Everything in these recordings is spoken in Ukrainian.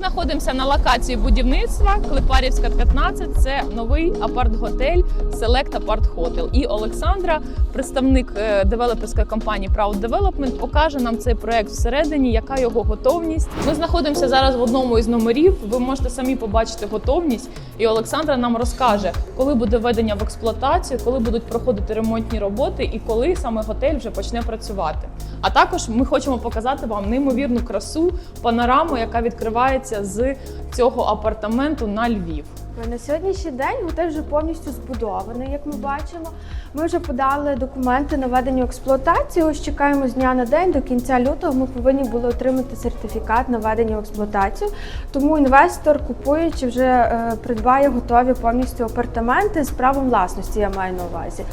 знаходимося на локації будівництва Клепарівська 15. Це новий апарт-готель Select Apart Hotel. І Олександра, представник е, девелоперської компанії Proud Development, покаже нам цей проект всередині, яка його готовність. Ми знаходимося зараз в одному із номерів. Ви можете самі побачити готовність. І Олександра нам розкаже, коли буде введення в експлуатацію, коли будуть проходити ремонтні роботи і коли саме готель вже почне працювати. А також ми хочемо показати вам неймовірну красу, панораму, яка відкривається з цього апартаменту на Львів. На сьогоднішній день готель вже повністю збудований, як ми бачимо. Ми вже подали документи на введення в експлуатацію. Ось чекаємо з дня на день. До кінця лютого ми повинні були отримати сертифікат на введення в експлуатацію. Тому інвестор, купуючи, вже е, придбає готові повністю апартаменти з правом власності. Я маю на увазі.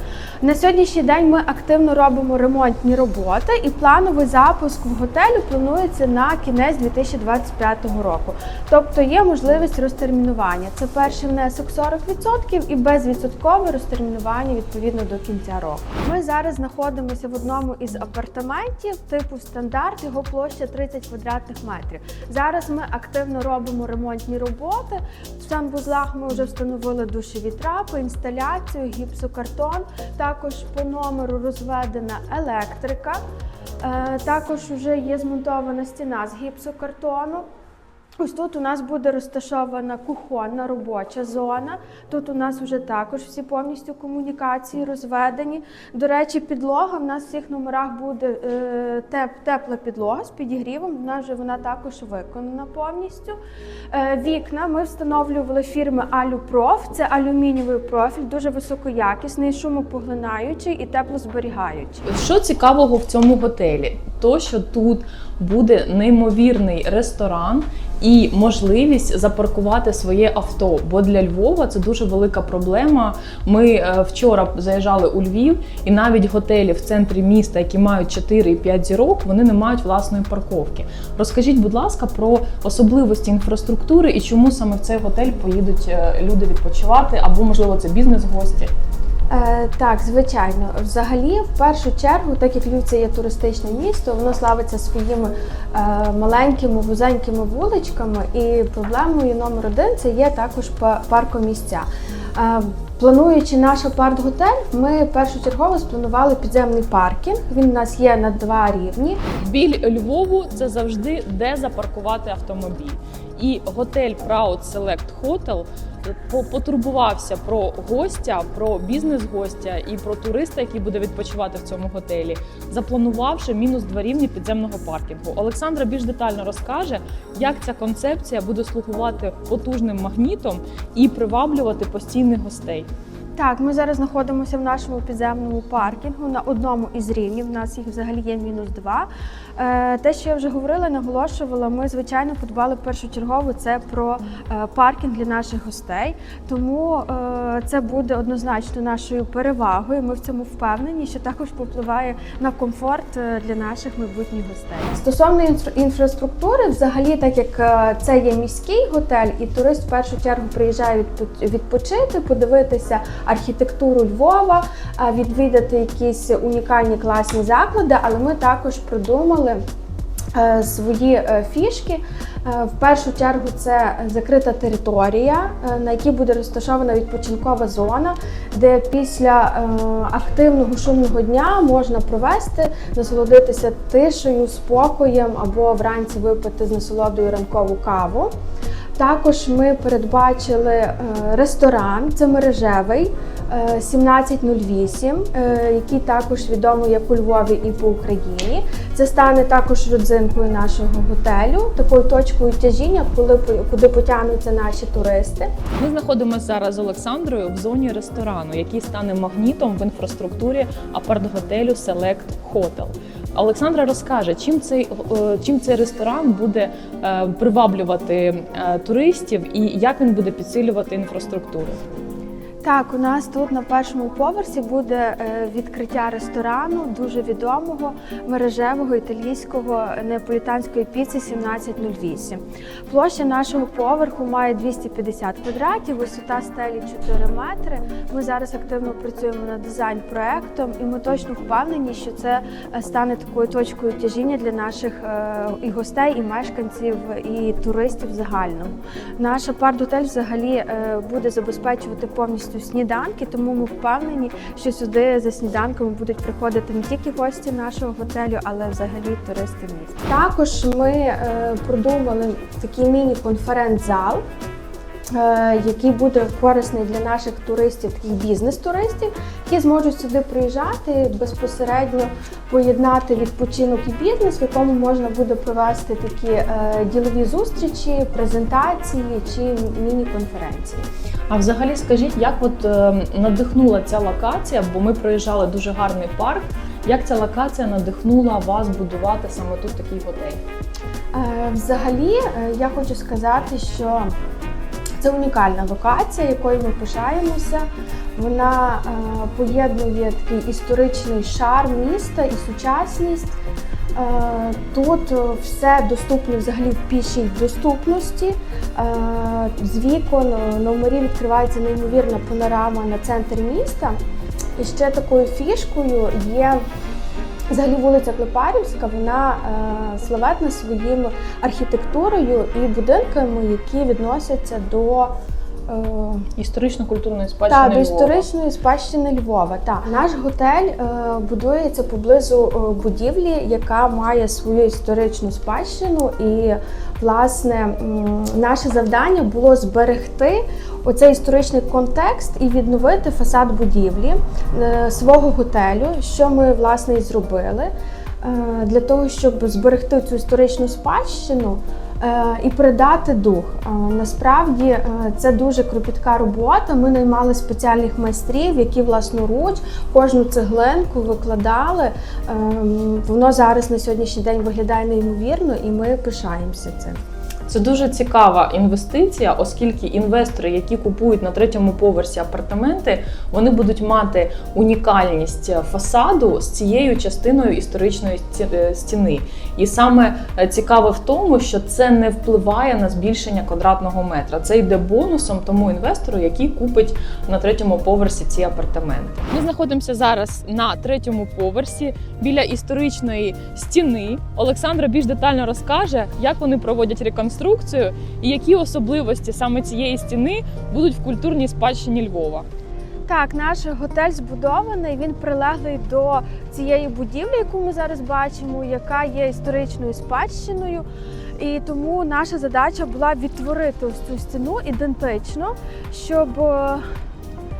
На сьогоднішній день ми активно робимо ремонтні роботи, і плановий запуск в готелю планується на кінець 2025 року. Тобто є можливість розтермінування. Це перший внесок 40% і безвідсоткове розтермінування відповідно до кінця року. Ми зараз знаходимося в одному із апартаментів типу стандарт. Його площа 30 квадратних метрів. Зараз ми активно робимо ремонтні роботи. В санвузлах ми вже встановили душові трапи, інсталяцію, гіпсокартон. Також по номеру розведена електрика. Е, Також вже є змонтована стіна з гіпсокартону. Ось тут у нас буде розташована кухонна робоча зона. Тут у нас вже також всі повністю комунікації розведені. До речі, підлога в нас в всіх номерах буде е, теп, тепла підлога з підігрівом. У нас вже вона також виконана повністю. Е, вікна ми встановлювали фірми Алюпроф. Це алюмінієвий профіль, дуже високоякісний, шумопоглинаючий і теплозберігаючий. Що цікавого в цьому готелі? То, що тут буде неймовірний ресторан і можливість запаркувати своє авто. Бо для Львова це дуже велика проблема. Ми е, вчора заїжджали у Львів, і навіть готелі в центрі міста, які мають 4 і 5 зірок, вони не мають власної парковки. Розкажіть, будь ласка, про особливості інфраструктури і чому саме в цей готель поїдуть е, люди відпочивати, або можливо це бізнес-гості. Е, так, звичайно. Взагалі, в першу чергу, так як Львів це є туристичне місто, воно славиться своїми е, маленькими вузенькими вуличками, і проблемою номер один це є також паркомісця. Е, Плануючи наш апарт-готель, ми першочергово спланували підземний паркінг. Він у нас є на два рівні. Біль Львову це завжди де запаркувати автомобіль. І готель Proud Select Hotel потурбувався про гостя, про бізнес-гостя і про туриста, який буде відпочивати в цьому готелі, запланувавши мінус два рівні підземного паркінгу. Олександра більш детально розкаже, як ця концепція буде слугувати потужним магнітом і приваблювати постійних гостей. Так, ми зараз знаходимося в нашому підземному паркінгу на одному із рівнів. У нас їх взагалі є мінус два. Е, Те, що я вже говорила, наголошувала, ми звичайно подбали першочергово це про е, паркінг для наших гостей. Тому е, це буде однозначно нашою перевагою. Ми в цьому впевнені, що також попливає на комфорт для наших майбутніх гостей. Стосовно інфра- інфраструктури, взагалі, так як це є міський готель, і турист в першу чергу приїжджає відпочити, подивитися архітектуру Львова, відвідати якісь унікальні класні заклади, але ми також придумали е, свої е, фішки. Е, В першу чергу це закрита територія, на якій буде розташована відпочинкова зона, де після активного шумного дня можна провести, насолодитися тишею, спокоєм або вранці випити з насолодою ранкову каву. Також ми передбачили е, ресторан, це мережевий е, 1708, е, який також відомий як у Львові і по Україні. Це стане також родзинкою нашого готелю, такою точкою тяжіння, коли куди потягнуться наші туристи. Ми знаходимося зараз з Олександрою в зоні ресторану, який стане магнітом в інфраструктурі апарт-готелю Select Hotel. Олександра розкаже, чим цей е, чим цей ресторан буде е, приваблювати е, туристів і як він буде підсилювати інфраструктуру. Так, у нас тут на першому поверсі буде е, відкриття ресторану дуже відомого мережевого італійського неаполітанської піци 1708. Площа нашого поверху має 250 квадратів, висота стелі 4 метри. Ми зараз активно працюємо над дизайн-проектом, і ми точно впевнені, що це е, стане такою точкою тяжіння для наших е, і гостей, і мешканців, і туристів загальному. Наш апарт-готель взагалі буде забезпечувати повністю сніданки, тому ми впевнені, що сюди за сніданками будуть приходити не тільки гості нашого готелю, але взагалі туристи міста. Також ми е, продумали такий міні-конференц-зал. е, Який буде корисний для наших туристів, таких бізнес-туристів, які зможуть сюди приїжджати безпосередньо поєднати відпочинок і бізнес, в якому можна буде провести такі е, ділові зустрічі, презентації чи міні-конференції. А взагалі скажіть, як от е, надихнула ця локація? Бо ми проїжджали дуже гарний парк. Як ця локація надихнула вас будувати саме тут такий готель? Е, Взагалі, е, я хочу сказати, що це унікальна локація, якою ми пишаємося. Вона поєднує такий історичний шарм міста і сучасність. Е, Тут е, все доступно взагалі в пішій доступності. Е, З вікон номерів відкривається неймовірна панорама на центр міста. І ще такою фішкою є Взагалі вулиця Клепарівська, вона славетна своїм архітектурою і будинками, які відносяться до, Історично-культурної спадщини та, до історичної спадщини Львова. Та. Наш готель е, будується поблизу е, будівлі, яка має свою історичну спадщину. І, власне, наше завдання було зберегти оцей історичний контекст і відновити фасад будівлі е, свого готелю, що ми власне і зробили. Е, Для того, щоб зберегти цю історичну спадщину е, і передати дух. Е, Насправді е, це дуже кропітка робота. Ми наймали спеціальних майстрів, які власноруч кожну цеглинку викладали. Ем, Воно зараз на сьогоднішній день виглядає неймовірно, і ми пишаємося цим. Це дуже цікава інвестиція, оскільки інвестори, які купують на третьому поверсі апартаменти, вони будуть мати унікальність фасаду з цією частиною історичної е, стіни. І саме е, цікаве в тому, що це не впливає на збільшення квадратного метра. Це йде бонусом тому інвестору, який купить на третьому поверсі ці апартаменти. Ми знаходимося зараз на третьому поверсі біля історичної стіни. Олександра більш детально розкаже, як вони проводять реконструкцію і які особливості саме цієї стіни будуть в культурній спадщині Львова. Так, наш готель збудований. Він прилеглий до цієї будівлі, яку ми зараз бачимо, яка є історичною спадщиною. І тому наша задача була відтворити ось цю стіну ідентично, щоб е,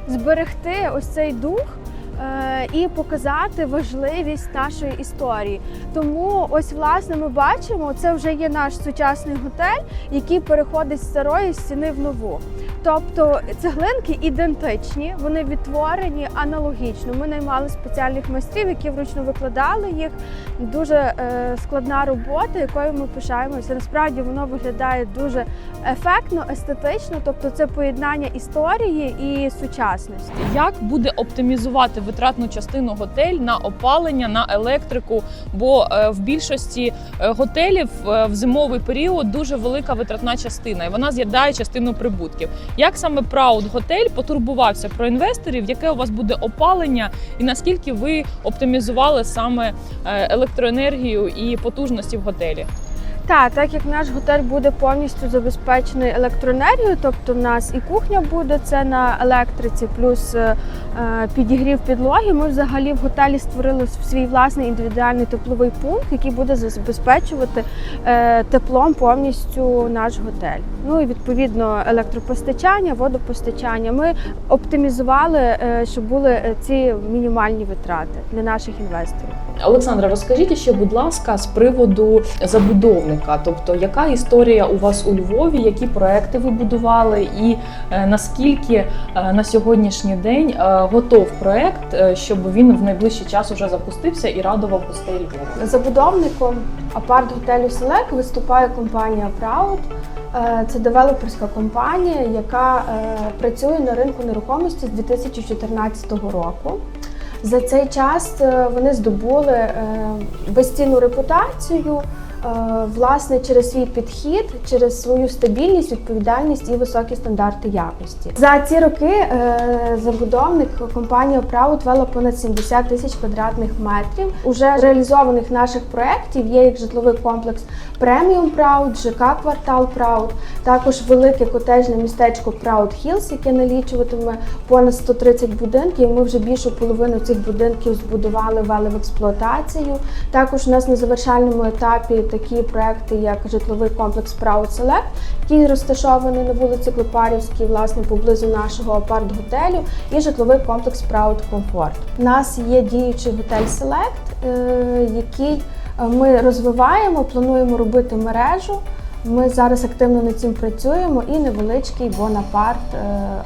зберегти ось цей дух. Е, І показати важливість нашої історії. Тому ось власне ми бачимо, це вже є наш сучасний готель, який переходить з старої стіни в нову. Тобто цеглинки ідентичні, вони відтворені аналогічно. Ми наймали спеціальних майстрів, які вручну викладали їх. Дуже е, складна робота, якою ми пишаємося. Насправді воно виглядає дуже ефектно, естетично. Тобто, це поєднання історії і сучасності. Як буде оптимізувати витратну частину готель на опалення, на електрику? Бо е, в більшості е, готелів е, в зимовий період дуже велика витратна частина, і вона з'їдає частину прибутків. Як саме Proud Готель потурбувався про інвесторів, яке у вас буде опалення, і наскільки ви оптимізували саме е, електроенергію і потужності в готелі? Так, так як наш готель буде повністю забезпечений електроенергією, тобто в нас і кухня буде це на електриці, плюс е, е, підігрів підлоги. Ми взагалі в готелі створили свій власний індивідуальний тепловий пункт, який буде забезпечувати е, теплом повністю наш готель. Ну і відповідно електропостачання, водопостачання. Ми оптимізували, е, щоб були е, ці мінімальні витрати для наших інвесторів. Олександра, розкажіть ще, будь ласка, з приводу забудовника. Тобто, яка історія у вас у Львові, які проекти ви будували, і е, наскільки е, на сьогоднішній день е, готов проект, щоб він в найближчий час уже запустився і радував гостей Львова? Забудовником апарт-готелю Селек виступає компанія Proud. Це девелоперська компанія, яка працює на ринку нерухомості з 2014 року. За цей час вони здобули безцінну репутацію, власне, через свій підхід, через свою стабільність, відповідальність і високі стандарти якості. За ці роки е, забудовник компанія Proud вела понад 70 тисяч квадратних метрів. Уже реалізованих наших проєктів є як житловий комплекс Преміум Proud, ЖК Квартал Proud, також велике котежне містечко Proud Hills, яке налічуватиме понад 130 будинків. Ми вже більшу половину цих будинків збудували, ввели в експлуатацію. Також у нас на завершальному етапі такі проекти, як житловий комплекс Proud Select, який розташований на вулиці Клепарівській, власне, поблизу нашого апарт-готелю, і житловий комплекс Proud Comfort. У нас є діючий готель Select, е, який е, ми розвиваємо, плануємо робити мережу. Ми зараз активно над цим працюємо і невеличкий Бонапарт е,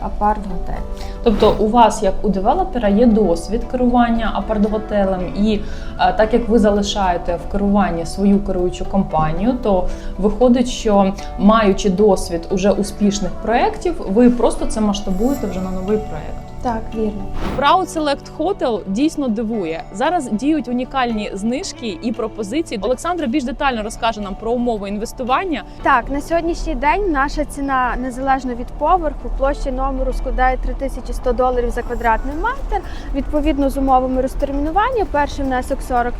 апарт-готель. Тобто, у вас, як у девелопера, є досвід керування апартготелем, і е, так як ви залишаєте в керуванні свою керуючу компанію, то виходить, що маючи досвід уже успішних проєктів, ви просто це масштабуєте вже на новий проєкт. Так, вірно. Proud Select Hotel дійсно дивує. Зараз діють унікальні знижки і пропозиції. Олександра більш детально розкаже нам про умови інвестування. Так, на сьогоднішній день наша ціна незалежно від поверху, площі номеру складає 3100 доларів за квадратний метр. Відповідно з умовами розтермінування, перший внесок 40%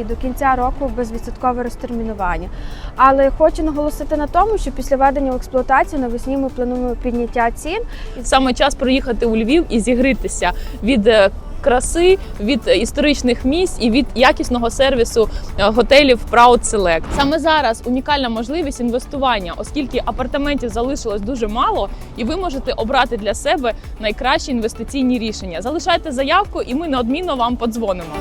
і до кінця року безвідсоткове розтермінування. Але хочу наголосити на тому, що після введення в експлуатацію навесні ми плануємо підняття цін. Саме час приїхати у Львів і зігритися від е, краси, від історичних місць і від якісного сервісу е, готелів Proud Select. Саме зараз унікальна можливість інвестування, оскільки апартаментів залишилось дуже мало, і ви можете обрати для себе найкращі інвестиційні рішення. Залишайте заявку, і ми неодмінно вам подзвонимо.